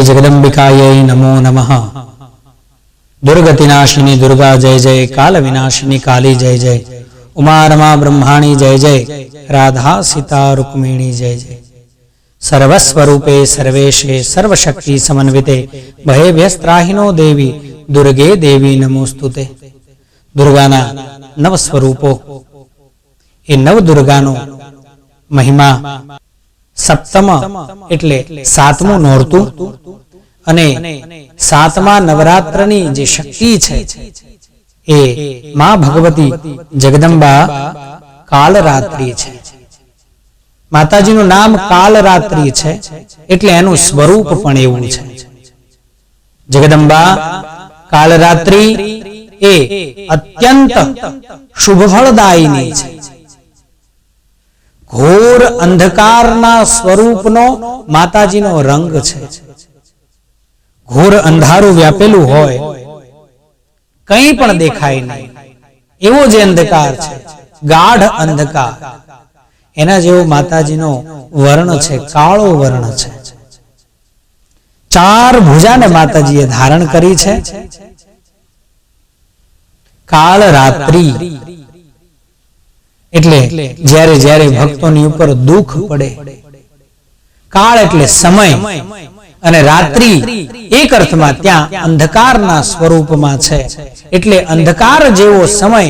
શ્રી જગદંબિકાય નમો નમઃ દુર્ગતિનાશિની દુર્ગા જય જય કાલ વિનાશિની કાલી જય જય ઉમા રમા બ્રહ્માણી જય જય રાધા સીતા રૂકમિણી જય જય સર્વસ્વરૂપે સર્વેશે સર્વશક્તિ સમન્વિતે ભય વ્યસ્ત્રાહિનો દેવી દુર્ગે દેવી નમોસ્તુતે દુર્ગાના નવ સ્વરૂપો એ નવ દુર્ગાનો મહિમા સપ્તમ એટલે સાતમું નોરતું અને સાતમા નવરાત્રની જે શક્તિ છે, એ માં ભગવતી જગદંબા કાલરાત્રિ છે. માતાજીનું નામ કાલરાત્રિ છે, એટલે એનું સ્વરૂપ પણ એવું છે. જગદંબા કાલરાત્રિ એ અત્યંત શુભફળદાયીની છે. ઘોર અંધકારના સ્વરૂપનો માતાજીનો રંગ છે. ઘોર અંધારું વ્યાપેલું હોય, કંઈ પણ દેખાય નહીં. એવો જે અંધકાર છે, ગાઢ અંધકાર. એના જેવો માતાજીનો વર્ણ છે, કાળો વર્ણ છે. ચાર ભુજાને માતાજીએ ધારણ કરી છે. કાળ રાત્રિ એટલે જ્યારે જ્યારે ભક્તોની ઉપર દુઃખ પડે કાળ એટલે સમય અને રાત્રિ એક અર્થમાં ત્યાં અંધકારના સ્વરૂપમાં છે. એટલે અંધકાર જેવો સમય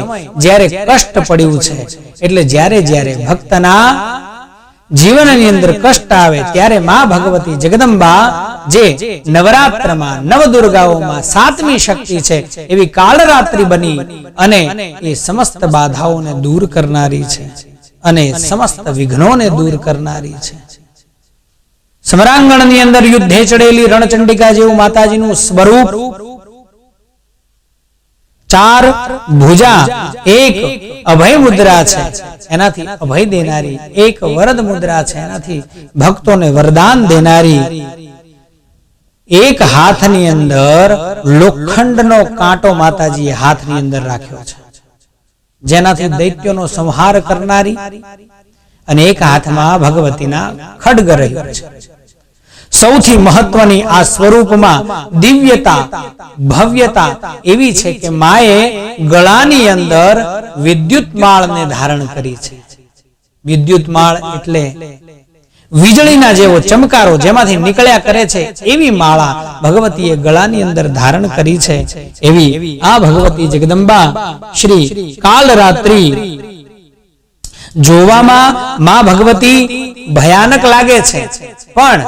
જ્યારે કષ્ટ પડ્યું છે. એટલે જ્યારે જ્યારે ભક્તના જીવનની અંદર કષ્ટ આવે ત્યારે મા ભગવતી જગદંબા જે નવરાત્રમાં નવ દુર્ગાઓમાં સાતમી શક્તિ છે એવી કાળરાત્રિ બની અને એ સમસ્ત બાધાઓને દૂર કરનારી છે અને સમસ્ત વિઘ્નોને દૂર કરનારી છે. સમરાંગણની અંદર યુદ્ધે ચડેલી રણચંડિકા જેવું માતાજીનું સ્વરૂપ ચાર ભુજા એક અભય મુદ્રા છે. એનાથી અભય દેનારી એક વરદ મુદ્રા છે. એનાથી ભક્તોને વરદાન દેનારી એક હાથની અંદર લોખંડનો કાંટો માતાજીએ હાથની અંદર રાખ્યો છે. જેનાથી દૈત્યોનો સંહાર કરનારી અને એક હાથમાં ભગવતીના ખડગ રહ્યો છે. સૌથી મહત્વની આ સ્વરૂપમાં દિવ્યતા, ભવ્યતા એવી છે કે માએ ગળાની અંદર વિદ્યુત માળને ધારણ કરી છે. વિદ્યુત માળ એટલે વીજળીના જેવો ચમકારો જેમાંથી નીકળ્યા કરે છે, એવી માળા ભગવતીએ ગળાની અંદર ધારણ કરી છે. એવી આ ભગવતી જગદંબા શ્રી કાલરાત્રિ. જોવામાં માં ભગવતી ભયાનક લાગે છે, પણ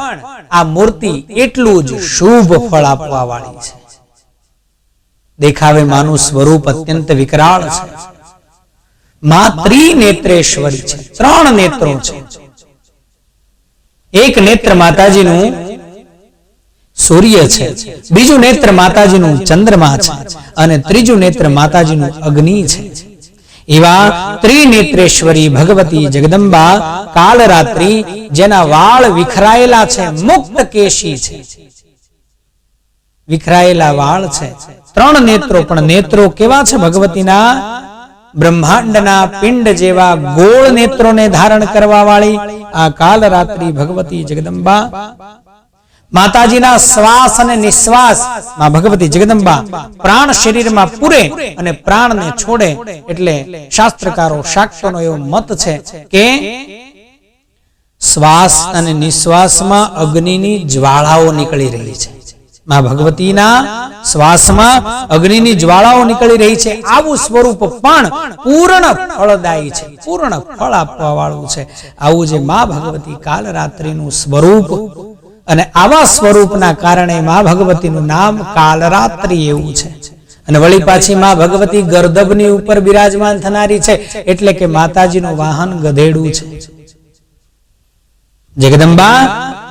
આ મૂર્તિ એટલું જ શુભ ફળ આપવા વાળી છે. દેખાવે માનું સ્વરૂપ અત્યંત વિકરાળ છે. માં ત્રિનેત્રેશ્વરી છે, ત્રણ નેત્રો છે. એક નેત્ર માતાજીનું સૂર્ય છે. બીજું નેત્ર માતાજીનું ચંદ્રમા છે અને ત્રીજું નેત્ર માતાજીનું અગ્નિ છે. એવા ત્રિનેત્રેશ્વરી ભગવતી જગદંબા કાલ રાત્રિ જેના વાળ વિખરાયેલા છે, મુક્ત કેશી છે. વિખરાયેલા વાળ છે. ત્રણ નેત્રો, પણ નેત્રો કેવા છે ભગવતીના? બ્રહ્માંડના પિંડ જેવા ગોળ નેત્રોને ધારણ કરવા વાળી આ કાલરાત્રિ ભગવતી જગદંબા. માતાજીના શ્વાસ અને નિશ્વાસમાં ભગવતી જગદંબા પ્રાણ શરીરમાં પૂરે અને પ્રાણને છોડે એટલે શાસ્ત્રકારો શાક્તોનો એવો મત છે કે શ્વાસ અને નિશ્વાસમાં અગ્નિની જ્વાળાઓ નીકળી રહી છે. માં ભગવતીના શ્વાસમાં અગ્નિની જ્વાળાઓ નીકળી રહી છે. આવું સ્વરૂપ પણ પૂર્ણ ફળદાયી છે. પૂર્ણ ફળ આપવા વાળું છે. આવું જે માં ભગવતી કાલરાત્રિનું સ્વરૂપ અને આવા સ્વરૂપના કારણે માં ભગવતીનું નામ કાલરાત્રિ એવું છે. અને વળી પાછી માં ભગવતી ગર્દભની ઉપર બિરાજમાન થનારી છે. એટલે કે માતાજીનું વાહન ગધેડું છે. જગદંબા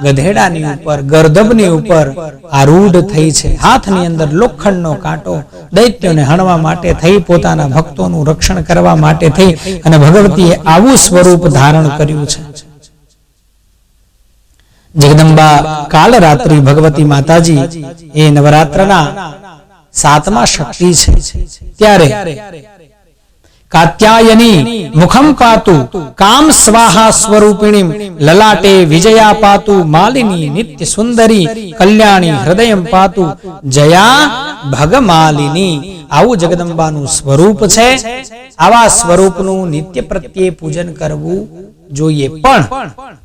ગધેડાની ઉપર ગર્દભની ઉપર આરૂઢ થઈ છે. હાથની અંદર લોખંડનો કાંટો દૈત્યોને હણવા માટે થઈ, પોતાના ભક્તોનું રક્ષણ કરવા માટે થઈ અને ભગવતીએ આવું સ્વરૂપ ધારણ કર્યું છે. જગદંબા કાલરાત્રિ ભગવતી માતાજી એ નવરાત્રના સાતમા શક્તિ છે. ત્યારે કાત્યાયની મુખમ પાતુ કામ સ્વાહા સ્વરૂપિણીમ લલાટે વિજયા પાતુ માલિની નિત્ય સુંદરી કલ્યાણી હૃદયમ પાતુ જયા ભગમાલિની આવું જગદંબાનું સ્વરૂપ છે આવા સ્વરૂપનું નિત્ય પ્રત્યે પૂજન કરવું જોઈએ પણ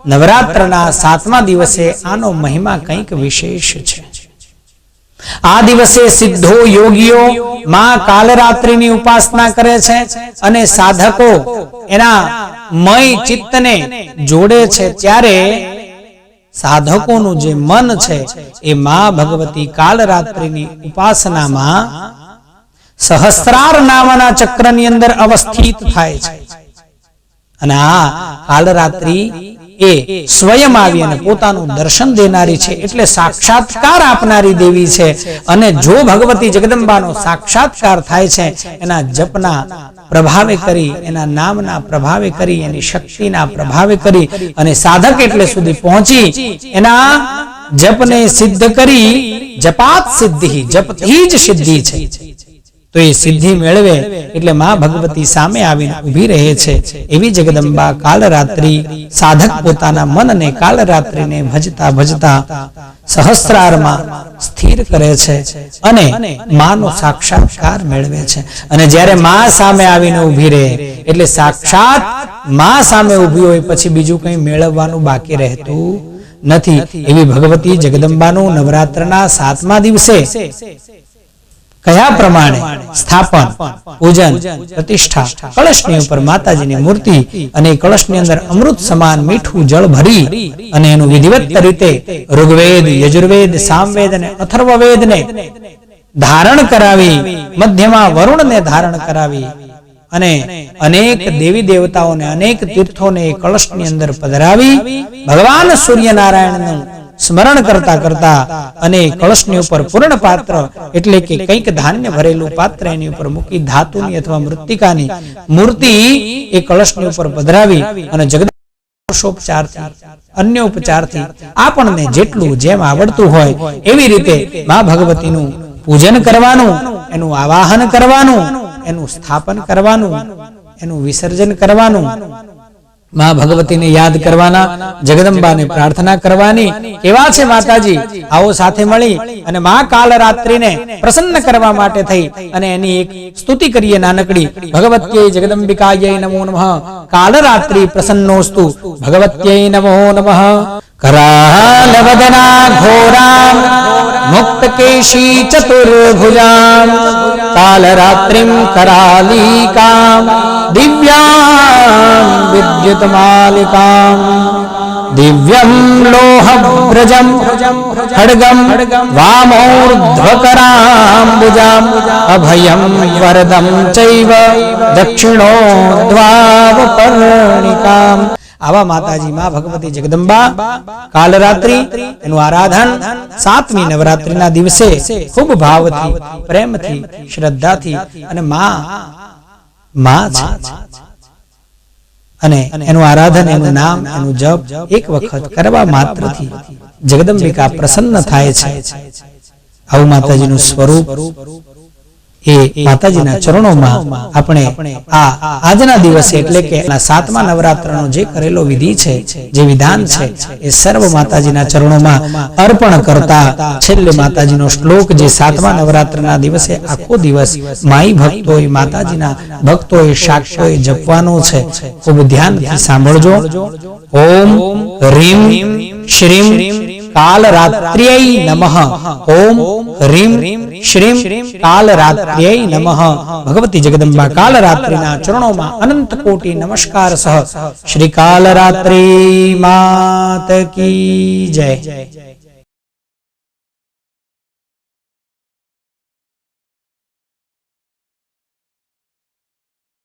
નવરાત્રના સાતમા દિવસે આનો મહિમા કંઈક વિશેષ છે આ દિવસે સિદ્ધો યોગીઓ માં કાલરાત્રિની ઉપાસના કરે છે અને સાધકો એના મય ચિત્તને જોડે છે. ત્યારે સાધકોનું જે મન છે એ માં ભગવતી કાલરાત્રિની ઉપાસનામાં સહસ્ત્રાર નામના ચક્રની અંદર અવસ્થિત થાય છે. અને આ કાલરાત્રિ એ સ્વયં આવી અને પોતાનું દર્શન દેનારી છે. એટલે સાક્ષાત્કાર આપનારી દેવી છે અને જો ભગવતી જગદંબાનો સાક્ષાત્કાર થાય છે, એના જપના પ્રભાવે કરી, એના નામના પ્રભાવે કરી, એની શક્તિના પ્રભાવે કરી અને સાધક એટલે સુધી પહોંચી, એના જપને સિદ્ધ કરી, જપાત સિદ્ધિ, જપથી જ સિદ્ધિ છે. તો એ સિદ્ધિ મેળવે એટલે માં ભગવતી સામે આવીને ઊભી રહે છે. એવી જગદંબા કાલરાત્રિ સાધક પોતાના મનને કાલરાત્રિને ભજતા ભજતા સહસ્ત્રારમાં સ્થિર કરે છે અને માનો સાક્ષાત્કાર મેળવે છે. અને જ્યારે માં સામે આવીને ઊભી રહે, એટલે સાક્ષાતમાં સામે ઊભી હોય પછી બીજું કંઈ મેળવવાનું બાકી રહેતું નથી. એવી ભગવતી જગદંબાનું નવરાત્રના સાતમા દિવસે કયા પ્રમાણે સ્થાપન, પૂજન, પ્રતિષ્ઠા, કળશની ઉપર માતાજીની મૂર્તિ અને કળશની અંદર અમૃત સમાન મીઠું જળ ભરી અને એનું વિધિવત રીતે ઋગ્વેદ, યજુર્વેદ, સામવેદ અને અથર્વવેદને ધારણ કરાવી, મધ્યમાં વરુણને ધારણ કરાવી અને અનેક દેવી દેવતાઓને, અનેક તીર્થોને કળશની અંદર પધરાવી, ભગવાન સૂર્યનારાયણનું સ્મરણ કરતા કરતા અને કળશની ઉપર પૂર્ણ પાત્ર એટલે કે કંઈક ધાન્ય ભરેલું પાત્ર એની ઉપર મૂકી ધાતુની અથવા મૃત્તિકાની મૂર્તિ એ કળશની ઉપર પધરાવી અને પુરુષોપચારથી અન્ય ઉપચારથી આપણને જેટલું જેમ આવડતું હોય એવી રીતે મા ભગવતીનું પૂજન કરવાનું, એનું આવાહન કરવાનું, એનું સ્થાપન કરવાનું, એનું વિસર્જન કરવાનું માં ભગવતીને યાદ કરવાના જગદંબાને પ્રાર્થના કરવાની કેવા છે માતાજી આવો સાથે મળી અને માં કાલ રાત્રિને પ્રસન્ન કરવા માટે થઈ અને એની એક સ્તુતિ કરીએ નાનકડી ભગવત્યે જગદંબિકાય નમો નમઃ કાલ રાત્રિ પ્રસન્નોસ્તુ ભગવત્યે નમો નમઃ करालवदना घोराम् मुक्तकेशी चतुर्भुजाम् कालरात्रिम् करालीकाम् दिव्याम् विद्युतमालिकाम् दिव्यम् लोहव्रजम् खड्गम् वामोर्ध्वकराम्बुजाम् अभयम् वरदम् चैव दक्षिणोद्वावपर्णिकाम् આવા માતાજી માં ભગવતી જગદંબા કાલરાત્રિ એનું આરાધન સાતમી નવરાત્રિના દિવસે ખૂબ ભાવથી પ્રેમથી શ્રદ્ધાથી અને માં માં છે અને એનું આરાધન, એનું નામ, એનું જપ એક વખત કરવા માત્રથી જગદંબિકા પ્રસન્ન થાય છે. આવું માતાજીનું સ્વરૂપ એ માતાજીના ચરણોમાં આપણે આ આજના દિવસે એટલે કે સાતમા નવરાત્રનો જે કરેલો વિધિ છે જે વિધાન છે એ સર્વ માતાજીના ચરણોમાં અર્પણ કરતા છેલ્લે માતાજીનો શ્લોક જે સાતમા નવરાત્રના દિવસે આખો દિવસ માઈ ભક્તોએ માતાજીના ભક્તોએ સાક્ષોએ જપવાનો છે. ખૂબ ધ્યાનથી સાંભળજો. ઓમ રીમ શ્રીમ કાલરાત્ર્યૈ નમઃ ઓમ રીમ શ્રીમ કાલરાત્ર્યૈ નમઃ ભગવતી જગદંબા કાલરાત્રિના ચરણોમાં અનંત કોટી નમસ્કાર સહ શ્રી કાલરાત્રી માત કી જય